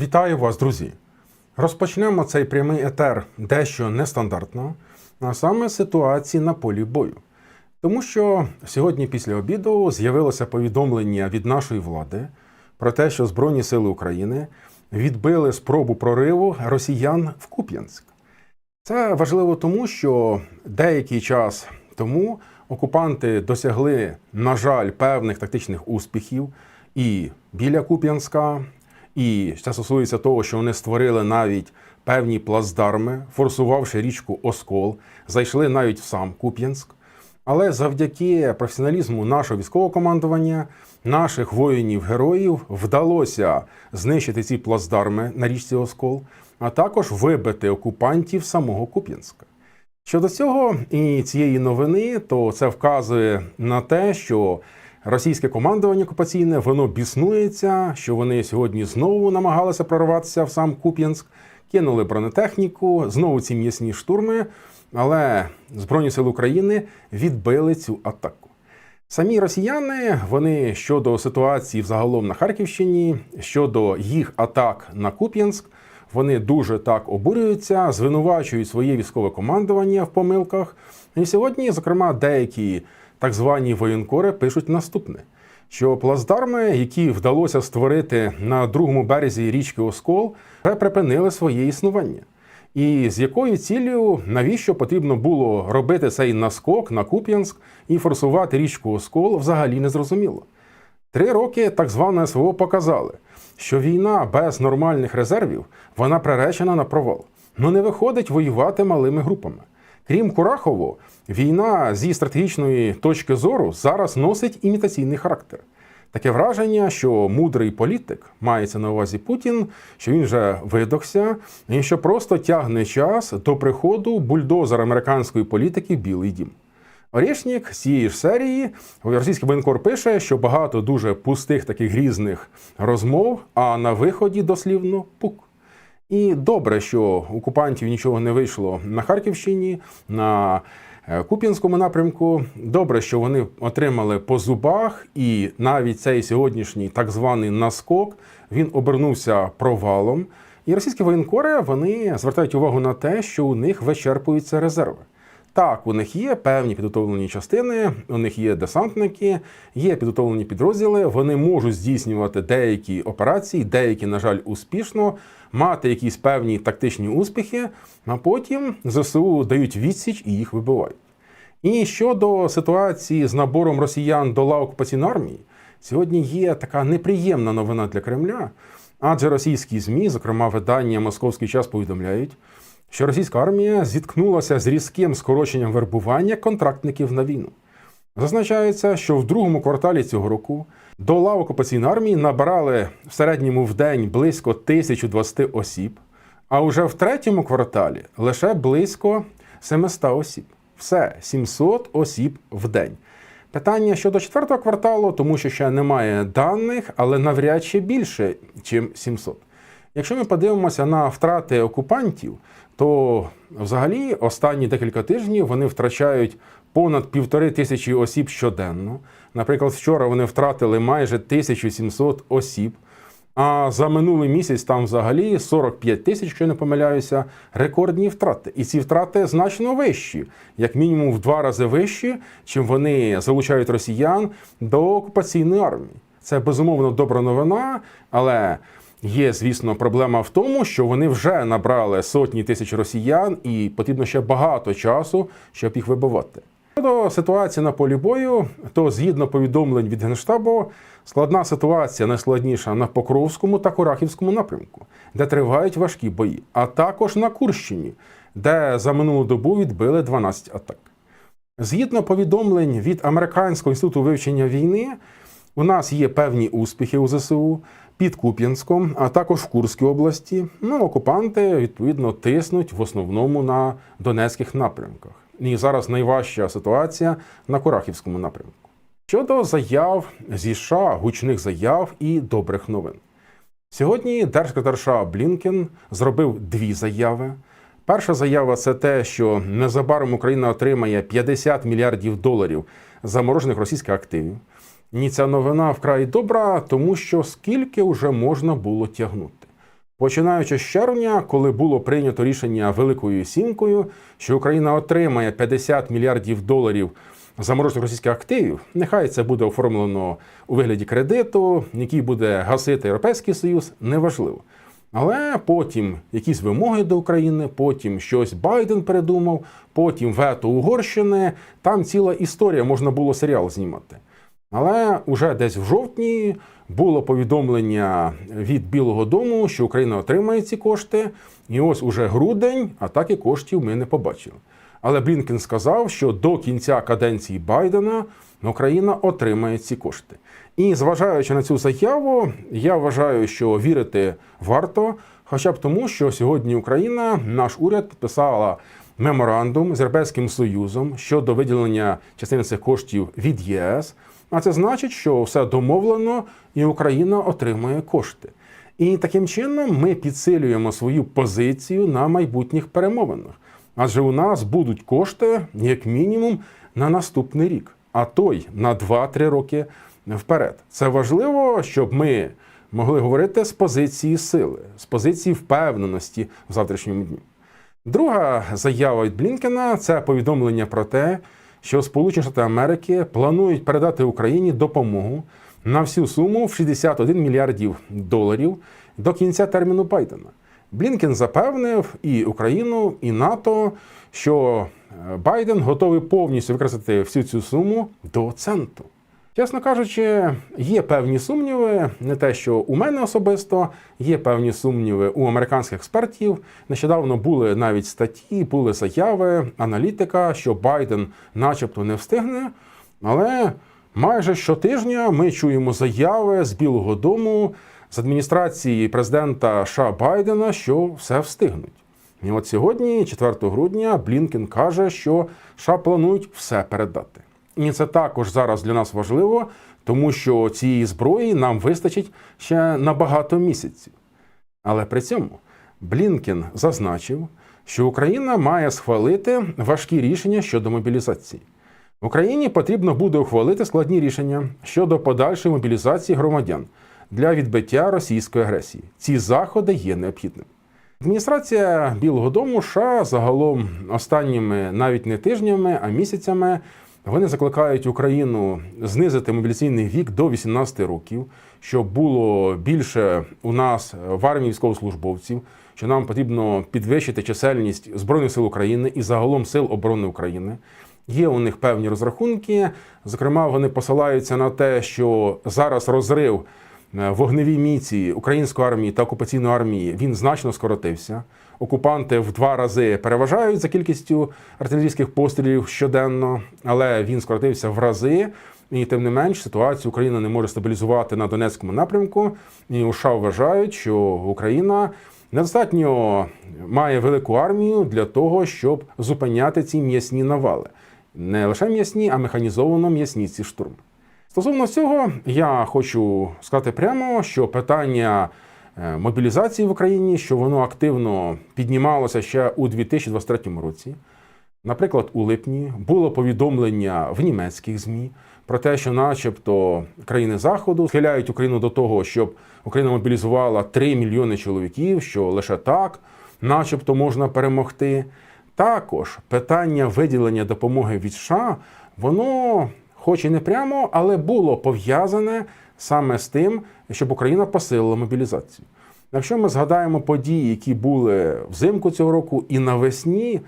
Вітаю вас, друзі! Розпочнемо цей прямий етер дещо нестандартно, а саме ситуації на полі бою. Тому що сьогодні після обіду з'явилося повідомлення від нашої влади про те, що Збройні Сили України відбили спробу прориву росіян в Куп'янськ. Це важливо тому, що деякий час тому окупанти досягли, на жаль, певних тактичних успіхів і біля Куп'янська, і це стосується того, що вони створили навіть певні плацдарми, форсувавши річку Оскол, зайшли навіть в сам Куп'янськ. Але завдяки професіоналізму нашого військового командування, наших воїнів-героїв вдалося знищити ці плацдарми на річці Оскол, а також вибити окупантів самого Куп'янська. Щодо цього і цієї новини, то це вказує на те, що російське командування окупаційне воно біснується, що вони сьогодні знову намагалися прорватися в сам Куп'янськ, кинули бронетехніку, знову ці м'ясні штурми. Але Збройні сили України відбили цю атаку. Самі росіяни вони щодо ситуації взагалом на Харківщині, щодо їх атак на Куп'янськ, вони дуже так обурюються, звинувачують своє військове командування в помилках. І сьогодні, зокрема, деякі так звані воєнкори пишуть наступне: що плацдарми, які вдалося створити на другому березі річки Оскол, вже припинили своє існування. І з якою ціллю, навіщо потрібно було робити цей наскок на Куп'янськ і форсувати річку Оскол, взагалі не зрозуміло. Три роки так зване СВО показали, що війна без нормальних резервів вона приречена на провал. Ну не виходить воювати малими групами. Крім Курахово, війна зі стратегічної точки зору зараз носить імітаційний характер. Таке враження, що мудрий політик мається на увазі Путін, що він вже видохся, і що просто тягне час до приходу бульдозера американської політики в Білий Дім. Орєшнік цієї ж серії російський воєнкор пише, що багато дуже пустих таких грізних розмов, а на виході дослівно пук. І добре, що окупантів нічого не вийшло на Харківщині, на е, Куп'янському напрямку. Добре, що вони отримали по зубах, і навіть цей сьогоднішній так званий наскок він обернувся провалом. І російські воєнкори вони звертають увагу на те, що у них вичерпуються резерви. Так, у них є певні підготовлені частини, у них є десантники, є підготовлені підрозділи. Вони можуть здійснювати деякі операції, деякі, на жаль, успішно, мати якісь певні тактичні успіхи, а потім ЗСУ дають відсіч і їх вибивають. І щодо ситуації з набором росіян до лав окупаційної армії, сьогодні є така неприємна новина для Кремля, адже російські ЗМІ, зокрема видання Московський час, повідомляють, що російська армія зіткнулася з різким скороченням вербування контрактників на війну. Зазначається, що в другому кварталі цього року до лав окупаційної армії набирали в середньому в день близько 1020 осіб, а уже в третьому кварталі лише близько 700 осіб. Все 700 осіб в день. Питання щодо четвертого кварталу, тому що ще немає даних, але навряд чи більше, ніж 700. Якщо ми подивимося на втрати окупантів, то взагалі останні декілька тижнів вони втрачають понад півтори тисячі осіб щоденно. Наприклад, вчора вони втратили майже 1700 осіб. А за минулий місяць там взагалі 45 тисяч, якщо не помиляюся, рекордні втрати. І ці втрати значно вищі, як мінімум в два рази вищі, чим вони залучають росіян до окупаційної армії. Це безумовно добра новина, але є, звісно, проблема в тому, що вони вже набрали сотні тисяч росіян, і потрібно ще багато часу, щоб їх вибивати. Щодо ситуації на полі бою, то згідно повідомлень від Генштабу, складна ситуація найскладніша на Покровському та Курахівському напрямку, де тривають важкі бої, а також на Курщині, де за минулу добу відбили 12 атак. Згідно повідомлень від Американського інституту вивчення війни, у нас є певні успіхи у ЗСУ під Куп'янськом, а також в Курській області. Ну, окупанти відповідно тиснуть в основному на Донецьких напрямках. І зараз найважча ситуація на Курахівському напрямку. Щодо заяв зі США, гучних заяв і добрих новин. Сьогодні держсекретар США Блінкен зробив дві заяви. Перша заява це те, що незабаром Україна отримає 50 мільярдів доларів заморожених російських активів. Ні, ця новина вкрай добра, тому що скільки вже можна було тягнути. Починаючи з червня, коли було прийнято рішення Великою Сімкою, що Україна отримає 50 мільярдів доларів заморожених російських активів, нехай це буде оформлено у вигляді кредиту, який буде гасити Європейський Союз, неважливо. Але потім якісь вимоги до України, потім щось Байден передумав, потім вето Угорщини. Там ціла історія, можна було серіал знімати. Але уже десь в жовтні було повідомлення від Білого Дому, що Україна отримає ці кошти. І ось уже грудень, а так і коштів ми не побачили. Але Блінкен сказав, що до кінця каденції Байдена Україна отримає ці кошти. І зважаючи на цю заяву, я вважаю, що вірити варто, хоча б тому, що сьогодні Україна, наш уряд підписала меморандум з Європейським Союзом щодо виділення частини цих коштів від ЄС. А це значить, що все домовлено, і Україна отримує кошти. І таким чином ми підсилюємо свою позицію на майбутніх перемовинах. Адже у нас будуть кошти як мінімум на наступний рік, а той на 2-3 роки вперед. Це важливо, щоб ми могли говорити з позиції сили, з позиції впевненості в завтрашньому дні. Друга заява від Блінкена це повідомлення про те, що Сполучені Штати Америки планують передати Україні допомогу на всю суму в 61 мільярдів доларів до кінця терміну Байдена. Блінкен запевнив і Україну, і НАТО, що Байден готовий повністю використати всю цю суму до центу. Чесно кажучи, є певні сумніви, не те, що у мене особисто, є певні сумніви у американських експертів. Нещодавно були навіть статті, були заяви аналітика, що Байден, начебто, не встигне. Але майже щотижня ми чуємо заяви з Білого Дому, з адміністрації президента США Байдена, що все встигнуть. І от сьогодні, 4 грудня, Блінкен каже, що США планують все передати. І це також зараз для нас важливо, тому що цієї зброї нам вистачить ще на багато місяців. Але при цьому Блінкен зазначив, що Україна має схвалити важкі рішення щодо мобілізації. Україні потрібно буде ухвалити складні рішення щодо подальшої мобілізації громадян для відбиття російської агресії. Ці заходи є необхідними. Адміністрація Білого Дому США загалом останніми навіть не тижнями, а місяцями вони закликають Україну знизити мобілізаційний вік до 18 років, щоб було більше у нас в армії військовослужбовців, що нам потрібно підвищити чисельність Збройних сил України і загалом сил оборони України. Є у них певні розрахунки. Зокрема, вони посилаються на те, що зараз розрив вогневій міці української армії та окупаційної армії він значно скоротився. Окупанти в два рази переважають за кількістю артилерійських пострілів щоденно, але він скоротився в рази. І тим не менш ситуацію Україна не може стабілізувати на Донецькому напрямку. І США вважають, що Україна недостатньо має велику армію для того, щоб зупиняти ці м'ясні навали. Не лише м'ясні, а механізовано м'ясні ці штурми. Стосовно цього, я хочу сказати прямо, що питання е, мобілізації в Україні, що воно активно піднімалося ще у 2023 році. Наприклад, у липні було повідомлення в німецьких ЗМІ про те, що, начебто, країни Заходу схиляють Україну до того, щоб Україна мобілізувала 3 мільйони чоловіків, що лише так, начебто, можна перемогти. Також питання виділення допомоги від США, воно, хоч і не прямо, але було пов'язане саме з тим, щоб Україна посилила мобілізацію. Якщо ми згадаємо події, які були взимку цього року і навесні,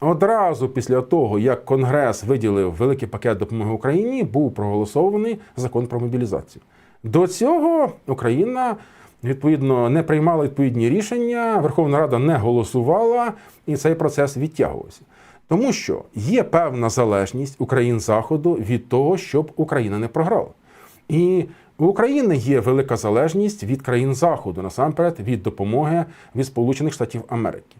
одразу після того, як Конгрес виділив великий пакет допомоги Україні, був проголосований закон про мобілізацію. До цього Україна відповідно не приймала відповідні рішення, Верховна Рада не голосувала, і цей процес відтягувався. Тому що є певна залежність Україн Заходу від того, щоб Україна не програла. І у України є велика залежність від країн Заходу, насамперед від допомоги від Сполучених Штатів Америки.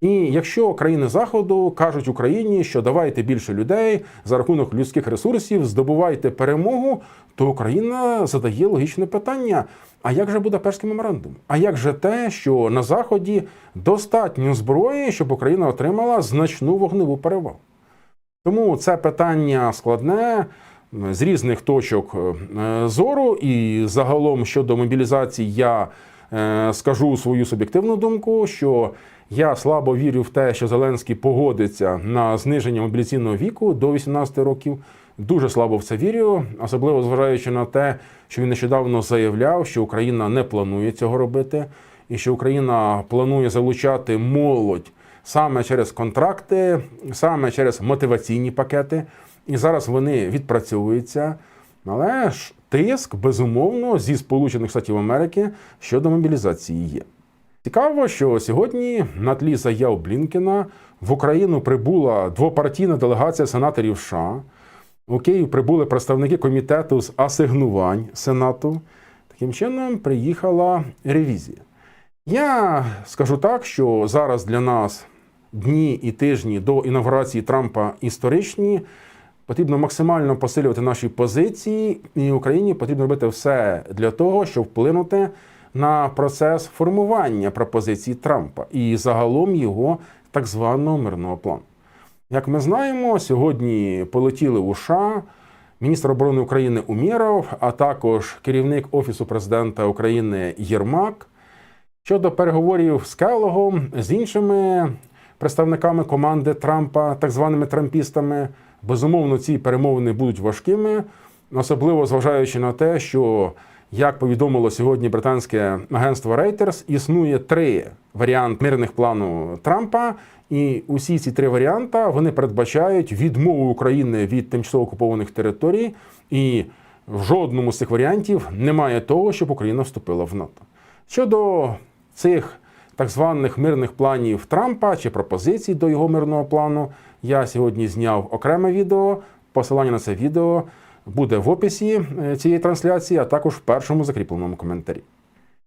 І якщо країни Заходу кажуть Україні, що давайте більше людей за рахунок людських ресурсів, здобувайте перемогу, то Україна задає логічне питання: а як же Будапештський меморандум? А як же те, що на Заході достатньо зброї, щоб Україна отримала значну вогневу перевагу? Тому це питання складне з різних точок е, зору, і загалом щодо мобілізації я е, скажу свою суб'єктивну думку, що я слабо вірю в те, що Зеленський погодиться на зниження мобілізаційного віку до 18 років. Дуже слабо в це вірю, особливо зважаючи на те, що він нещодавно заявляв, що Україна не планує цього робити, і що Україна планує залучати молодь саме через контракти, саме через мотиваційні пакети. І зараз вони відпрацьовуються. Але ж тиск, безумовно, зі Сполучених Штатів Америки щодо мобілізації є. Цікаво, що сьогодні на тлі заяв Блінкена в Україну прибула двопартійна делегація сенаторів США. У Київ прибули представники комітету з асигнувань Сенату. Таким чином приїхала ревізія. Я скажу так, що зараз для нас дні і тижні до інаугурації Трампа історичні. Потрібно максимально посилювати наші позиції, і Україні потрібно робити все для того, щоб вплинути на процес формування пропозицій Трампа і загалом його так званого мирного плану. Як ми знаємо, сьогодні полетіли у США міністр оборони України Умєров, а також керівник Офісу президента України Єрмак щодо переговорів з Келогом, з іншими представниками команди Трампа, так званими трампістами. Безумовно, ці перемовини будуть важкими, особливо зважаючи на те, що, як повідомило сьогодні британське агентство Reuters, існує три варіанти мирних плану Трампа, і усі ці три варіанти вони передбачають відмову України від тимчасово окупованих територій, і в жодному з цих варіантів немає того, щоб Україна вступила в НАТО. Щодо цих так званих мирних планів Трампа чи пропозицій до його мирного плану. Я сьогодні зняв окреме відео. Посилання на це відео буде в описі е, цієї трансляції, а також в першому закріпленому коментарі.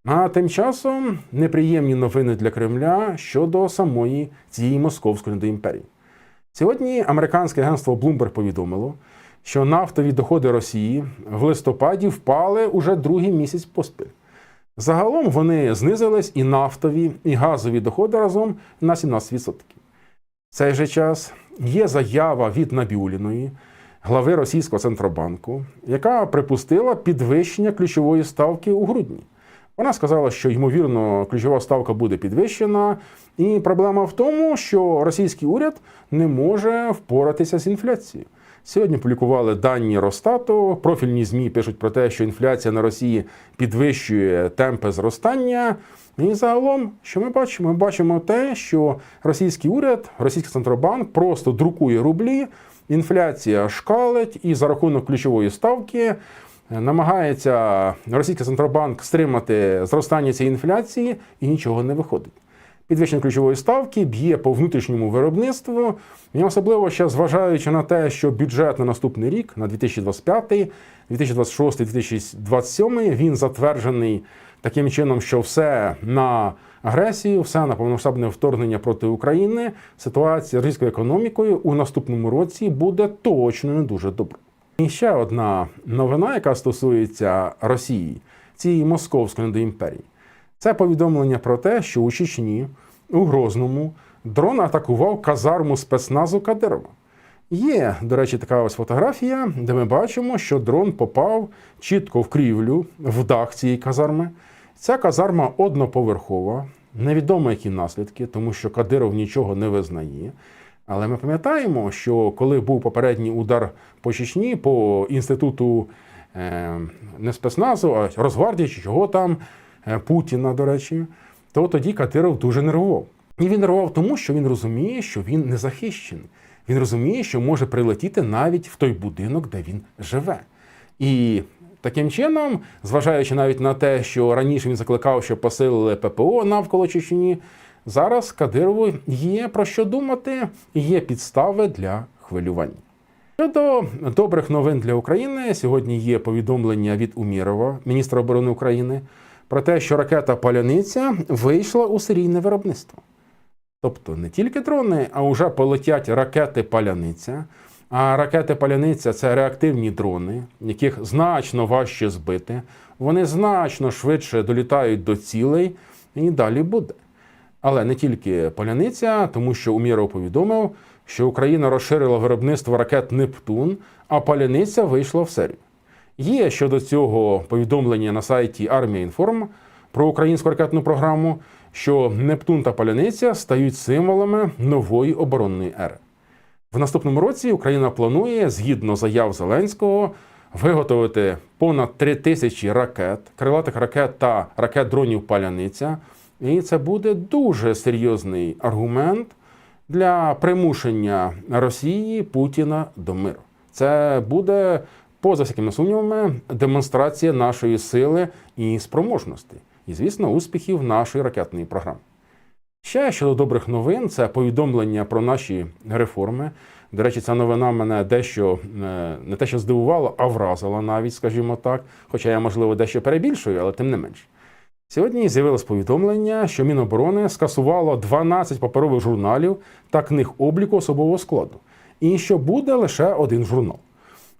А тим часом неприємні новини для Кремля щодо самої цієї московської недоімперії. Сьогодні американське агентство Bloomberg повідомило, що нафтові доходи Росії в листопаді впали уже другий місяць поспіль. Загалом вони знизились і нафтові, і газові доходи разом на 17%. В цей же час є заява від Набіуліної, глави російського центробанку, яка припустила підвищення ключової ставки у грудні. Вона сказала, що ймовірно ключова ставка буде підвищена, і проблема в тому, що російський уряд не може впоратися з інфляцією. Сьогодні публікували дані Росстату. Профільні змі пишуть про те, що інфляція на Росії підвищує темпи зростання. І загалом, що ми бачимо? Ми бачимо те, що російський уряд, російський центробанк просто друкує рублі, інфляція шкалить, і за рахунок ключової ставки намагається російський центробанк стримати зростання цієї інфляції, і нічого не виходить. Підвищення ключової ставки б'є по внутрішньому виробництву, і особливо ще зважаючи на те, що бюджет на наступний рік, на 2025, 2026, 2027, він затверджений таким чином, що все на агресію, все на повномасштабне вторгнення проти України. Ситуація з російською економікою у наступному році буде точно не дуже добра. І ще одна новина, яка стосується Росії, цієї московської недоімперії. Це повідомлення про те, що у Чечні, у Грозному, дрон атакував казарму спецназу Кадирова. Є, до речі, така ось фотографія, де ми бачимо, що дрон попав чітко в крівлю, в дах цієї казарми. Ця казарма одноповерхова, невідомо які наслідки, тому що Кадиров нічого не визнає. Але ми пам'ятаємо, що коли був попередній удар по Чечні, по інституту е, не спецназу, а Росгвардії чи чого там, е, Путіна, до речі, то тоді Кадиров дуже нервував. І він нервував тому, що він розуміє, що він не захищений. Він розуміє, що може прилетіти навіть в той будинок, де він живе. І таким чином, зважаючи навіть на те, що раніше він закликав, що посилили ППО навколо Чечні, зараз Кадирову є про що думати є підстави для хвилювання. Щодо добрих новин для України, сьогодні є повідомлення від Умірова, міністра оборони України, про те, що ракета Паляниця вийшла у серійне виробництво. Тобто не тільки дрони, а вже полетять ракети Паляниця. А ракети Паляниця це реактивні дрони, яких значно важче збити. Вони значно швидше долітають до цілей і далі буде. Але не тільки Поляниця, тому що Уміров повідомив, що Україна розширила виробництво ракет Нептун, а Паляниця вийшла в серію. Є щодо цього повідомлення на сайті Армія Інформ про українську ракетну програму, що Нептун та Паляниця стають символами нової оборонної ери. В наступному році Україна планує, згідно заяв Зеленського, виготовити понад 3 тисячі ракет, крилатих ракет та ракет дронів Паляниця. І це буде дуже серйозний аргумент для примушення Росії Путіна до миру. Це буде, поза всякими сумнівами, демонстрація нашої сили і спроможності, і, звісно, успіхів нашої ракетної програми. Ще щодо добрих новин, це повідомлення про наші реформи. До речі, ця новина мене дещо е, не те, що здивувала, а вразила навіть, скажімо так. Хоча я, можливо, дещо перебільшую, але тим не менш. Сьогодні з'явилось повідомлення, що Міноборони скасувало 12 паперових журналів та книг обліку особового складу, і що буде лише один журнал.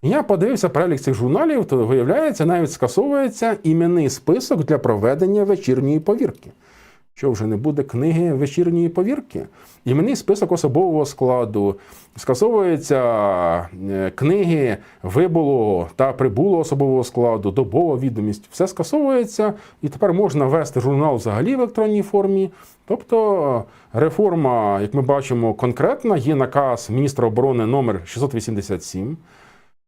Я подивився перелік цих журналів, то виявляється, навіть скасовується іменний список для проведення вечірньої повірки. Що вже не буде книги вечірньої повірки? Іменний список особового складу, скасовуються е, книги вибулого та прибулого особового складу, добова відомість. Все скасовується, і тепер можна вести журнал взагалі в електронній формі. Тобто реформа, як ми бачимо, конкретна, є наказ міністра оборони номер 687.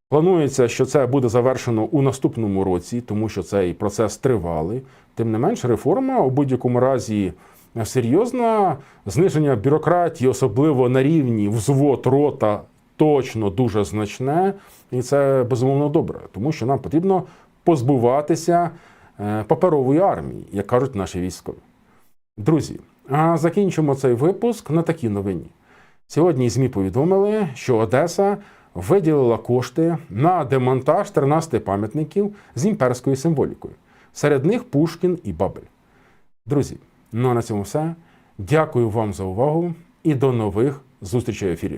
Планується, що це буде завершено у наступному році, тому що цей процес тривалий. Тим не менш, реформа у будь-якому разі серйозна. Зниження бюрократії, особливо на рівні взвод рота, точно дуже значне, і це безумовно добре, тому що нам потрібно позбуватися е, паперової армії, як кажуть наші військові. Друзі, а закінчимо цей випуск на такій новині. Сьогодні ЗМІ повідомили, що Одеса виділила кошти на демонтаж 13 пам'ятників з імперською символікою. Серед них Пушкін і Бабель. Друзі, ну а на цьому все. Дякую вам за увагу і до нових зустрічей в ефірі.